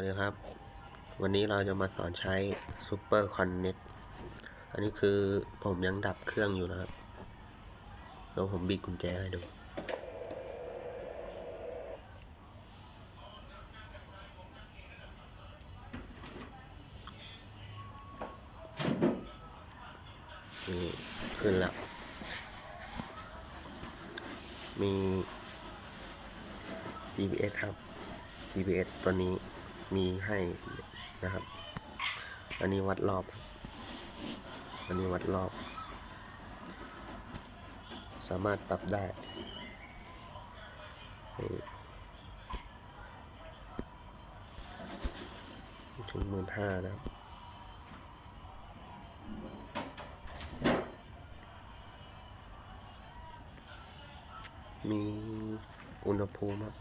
วัสดีครับ วันนี้เราจะมาสอนใช้ Super Connect อันนี้คือผมยังดับเครื่องอยู่นะครับแล้วผมบิดกุญแจให้ดู นี่ ขึ้นแล้ว มี GPS ครับ GPS ตัวนี้ มีให้นะครับ อันนี้วัดรอบ อันนี้วัดรอบ สามารถปรับได้นี่ถึงหมื่นห้านะครับมีอุณหภูมิครับ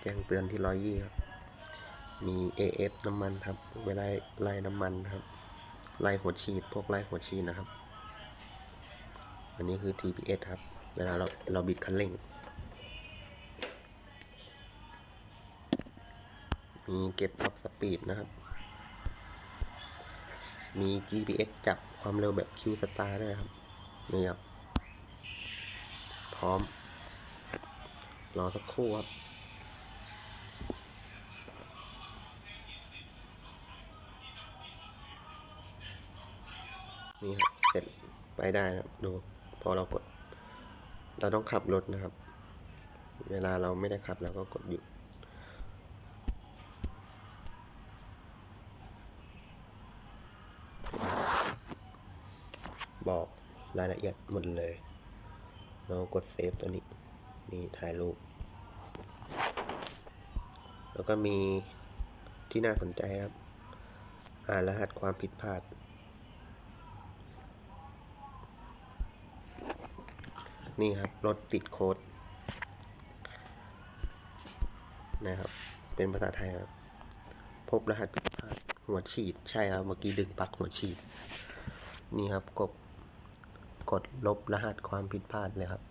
แจ้งเตือนที่ร้อยยี่ครับ มี AF น้ำมันครับเวลาไล่น้ำมันครับไล่หัวฉีดพวกไล่หัวฉีดนะครับ อันนี้คือ TPS ครับ เวลาเราเราบิดคันเร่ง มีเก็บท็อปสปีดนะครับ มี GPS จับความเร็วแบบ Q Star ด้วยครับ นี่ครับ พร้อม รอสักครู่ครับ นี่ครับเสร็จไปได้ครับดูพอเรากด เราต้องขับรถนะครับ เวลาเราไม่ได้ขับเราก็กดหยุดบอกรายละเอียดหมดเลย เรากดเซฟตัวนี้ นี่ถ่ายรูป แล้วก็มีที่น่าสนใจครับ อ่านรหัสความผิดพลาด นี่ครับรถติดโค้ดนะครับ เป็นภาษาไทยครับ พบรหัสผิดพลาดหัวฉีด ใช่ครับ เมื่อกี้ดึงปลั๊กหัวฉีด นี่ครับกดกดลบรหัสความผิดพลาดเลยครับ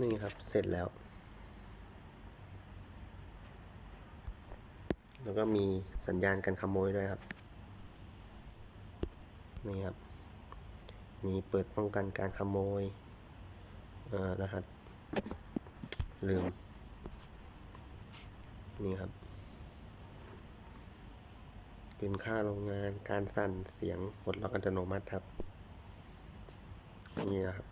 นี่ครับ เสร็จแล้ว แล้วก็มีสัญญาณการขโมยด้วยครับ นี่ครับ มีเปิดป้องกันการขโมยรหัสลืม นี่ครับเป็นค่าโรงงานการสั่นเสียงปลดล็อกอัตโนมัติครับ นี่นะครับ